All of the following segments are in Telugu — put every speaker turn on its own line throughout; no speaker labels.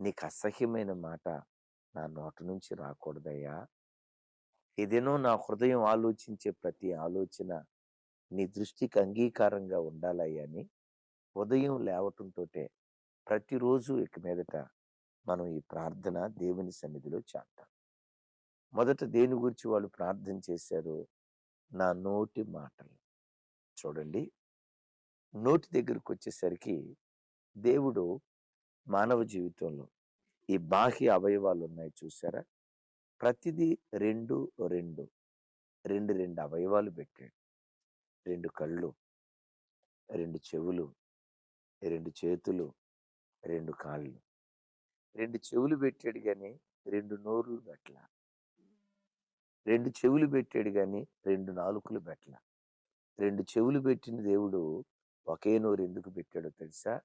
నీకు అసహ్యమైన మాట నా నోట నుంచి రాకూడదయ్యా. ఏదేనో నా హృదయం ఆలోచించే ప్రతి ఆలోచన నీ దృష్టికి అంగీకారంగా ఉండాలయ్యా అని ఉదయం లేవటంతోటే ప్రతిరోజు ఇక మీదట మనం ఈ ప్రార్థన దేవుని సన్నిధిలో చేద్దాం. మొదట దేని గురించి వాళ్ళు ప్రార్థన చేశారు నా నోటి మాటలు చూడండి. నోటి దగ్గరకు వచ్చేసరికి దేవుడు మానవ జీవితంలో ఈ బాహ్య అవయవాలు ఉన్నాయి చూసారా? ప్రతిదీ రెండు రెండు. రెండు రెండు అవయవాలు పెట్టాడు. రెండు కళ్ళు రెండు చెవులు రెండు చేతులు రెండు కాళ్ళు. రెండు చెవులు పెట్టాడు కానీ రెండు నోరులు పెట్టల. రెండు చెవులు పెట్టాడు కానీ రెండు నాలుకలు పెట్టల. రెండు చెవులు పెట్టిన దేవుడు ఒకే నోరు ఎందుకు పెట్టాడో తెలుసా?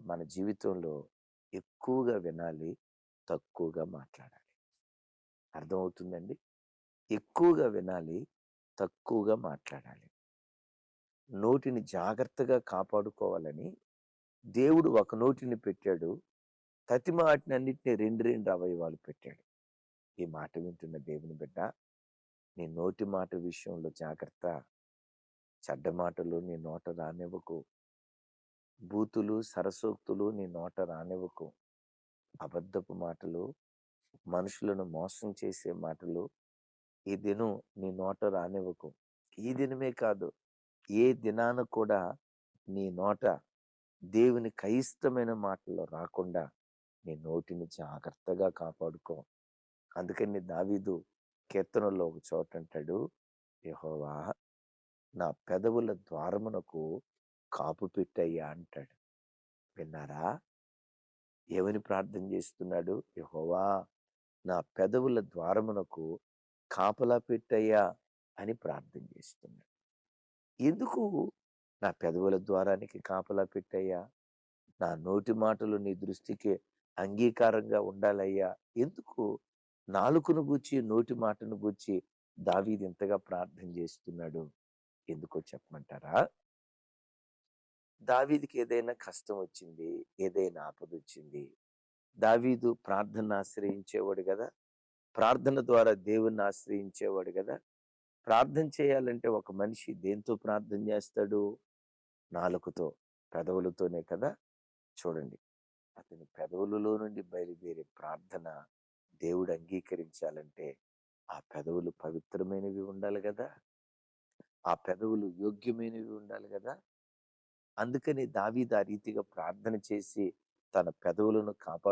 మన జీవితంలో ఎక్కువగా వినాలి తక్కువగా మాట్లాడాలి. అర్థమవుతుందండి? ఎక్కువగా వినాలి తక్కువగా మాట్లాడాలి. నోటిని జాగ్రత్తగా కాపాడుకోవాలని దేవుడు ఒక నోటిని పెట్టాడు. తతి మాటిని రెండు రెండు అవయవాలు పెట్టాడు. ఈ మాట వింటున్న దేవుని బిడ్డ నీ నోటి మాట విషయంలో జాగ్రత్త. చెడ్డ మాటలు నీ నోట రానివ్వకు. బూతులు సరసోక్తులు నీ నోట రానివ్వకు. అబద్ధపు మాటలు మనుషులను మోసం చేసే మాటలు ఈ దినం నీ నోట రానివ్వకు. ఈ దినమే కాదు ఏ దినాన కూడా నీ నోట దేవుని కయిష్టమైన మాటలు రాకుండా నీ నోటిని జాగ్రత్తగా కాపాడుకో. అందుకని దావీదు కీర్తనలో ఒక చోట అంటాడు యెహోవా నా పెదవుల ద్వారమునకు కాపు పెట్టయ్యా అంటాడు. విన్నారా? ఏమని ప్రార్థన చేస్తున్నాడు? యహోవా నా పెదవుల ద్వారమునకు కాపలా పెట్టయ్యా అని ప్రార్థన చేస్తున్నాడు. ఎందుకు నా పెదవుల ద్వారానికి కాపలా పెట్టయ్యా? నా నోటి మాటలు నీ దృష్టికి అంగీకారంగా ఉండాలయ్యా. ఎందుకు నాలుకను గూర్చి నోటి మాటను గూర్చి దావీది ఇంతగా ప్రార్థన చేస్తున్నాడు? ఎందుకో చెప్పమంటారా? దావీదికి ఏదైనా కష్టం వచ్చింది ఏదైనా ఆపద వచ్చింది దావీదు ప్రార్థన ఆశ్రయించేవాడు కదా ప్రార్థన ద్వారా దేవుణ్ణి ఆశ్రయించేవాడు కదా ప్రార్థన చేయాలంటే ఒక మనిషి దేంతో ప్రార్థన చేస్తాడు? నాలుకతో పెదవులతోనే కదా! చూడండి. అతని పెదవులలో నుండి బయలుదేరే ప్రార్థన దేవుడు అంగీకరించాలంటే ఆ పెదవులు పవిత్రమైనవి ఉండాలి కదా ఆ పెదవులు యోగ్యమైనవి ఉండాలి కదా అందుకని దావీదు ఆ రీతిగా ప్రార్థన చేసి తన పెదవులను కాపాడు